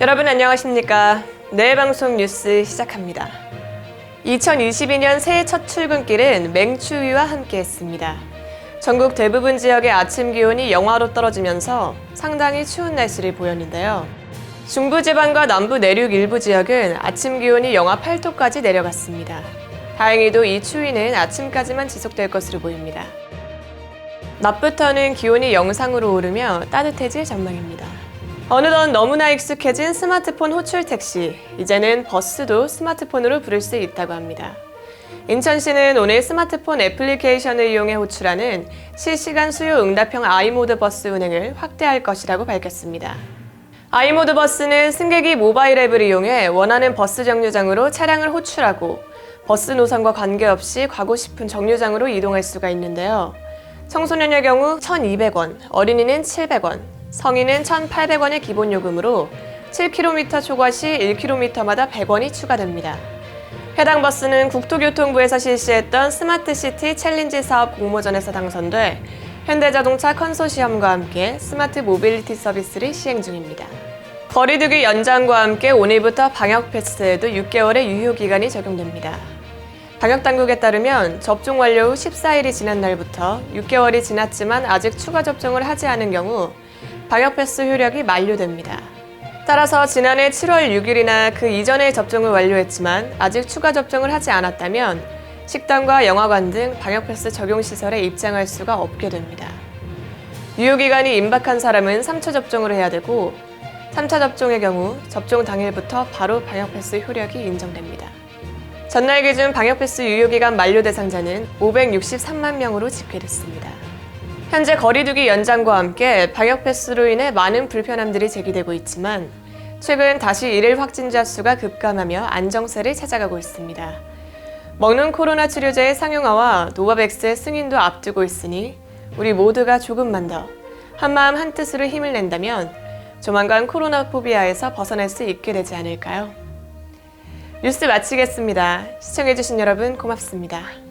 여러분 안녕하십니까? 내일 방송 뉴스 시작합니다. 2022년 새해 첫 출근길은 맹추위와 함께했습니다. 전국 대부분 지역의 아침 기온이 영하로 떨어지면서 상당히 추운 날씨를 보였는데요. 중부 지방과 남부 내륙 일부 지역은 아침 기온이 영하 8도까지 내려갔습니다. 다행히도 이 추위는 아침까지만 지속될 것으로 보입니다. 낮부터는 기온이 영상으로 오르며 따뜻해질 전망입니다. 어느덧 너무나 익숙해진 스마트폰 호출 택시. 이제는 버스도 스마트폰으로 부를 수 있다고 합니다. 인천시는 오늘 스마트폰 애플리케이션을 이용해 호출하는 실시간 수요 응답형 아이모드 버스 운행을 확대할 것이라고 밝혔습니다. 아이모드 버스는 승객이 모바일 앱을 이용해 원하는 버스 정류장으로 차량을 호출하고 버스 노선과 관계없이 가고 싶은 정류장으로 이동할 수가 있는데요. 청소년의 경우 1,200원, 어린이는 700원, 성인은 1,800원의 기본 요금으로 7km 초과 시 1km마다 100원이 추가됩니다. 해당 버스는 국토교통부에서 실시했던 스마트시티 챌린지 사업 공모전에서 당선돼 현대자동차 컨소시엄과 함께 스마트 모빌리티 서비스를 시행 중입니다. 거리두기 연장과 함께 오늘부터 방역 패스에도 6개월의 유효 기간이 적용됩니다. 방역 당국에 따르면 접종 완료 후 14일이 지난 날부터 6개월이 지났지만 아직 추가 접종을 하지 않은 경우 방역 패스 효력이 만료됩니다. 따라서 지난해 7월 6일이나 그 이전에 접종을 완료했지만 아직 추가 접종을 하지 않았다면 식당과 영화관 등 방역 패스 적용 시설에 입장할 수가 없게 됩니다. 유효 기간이 임박한 사람은 3차 접종을 해야 되고 3차 접종의 경우 접종 당일부터 바로 방역 패스 효력이 인정됩니다. 전날 기준 방역 패스 유효 기간 만료 대상자는 563만 명으로 집계됐습니다. 현재 거리두기 연장과 함께 방역 패스로 인해 많은 불편함들이 제기되고 있지만 최근 다시 일일 확진자 수가 급감하며 안정세를 찾아가고 있습니다. 먹는 코로나 치료제의 상용화와 노바백스의 승인도 앞두고 있으니 우리 모두가 조금만 더 한마음 한뜻으로 힘을 낸다면 조만간 코로나 포비아에서 벗어날 수 있게 되지 않을까요? 뉴스 마치겠습니다. 시청해주신 여러분 고맙습니다.